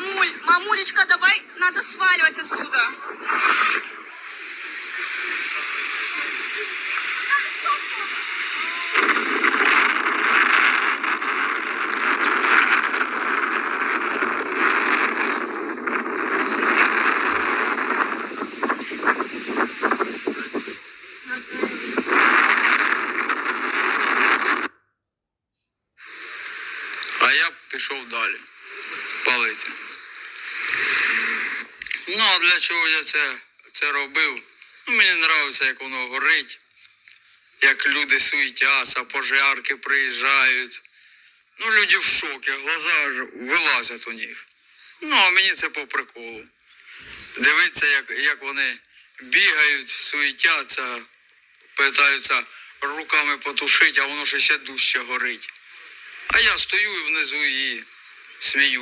Мамуль, мамулечка, давай, надо сваливать отсюда. А я пішов далі палити. Ну, а для чого я це, це робив? Ну, мені подобається, як воно горить, як люди суетяться, пожарки приїжджають. Ну, люди в шокі, глаза аж вилазять у них. Ну, а мені це по приколу. Дивитися, як, як вони бігають, суетяться, питаються руками потушити, а воно ще ще дужче горить. А я стою і внизу і сміюсь.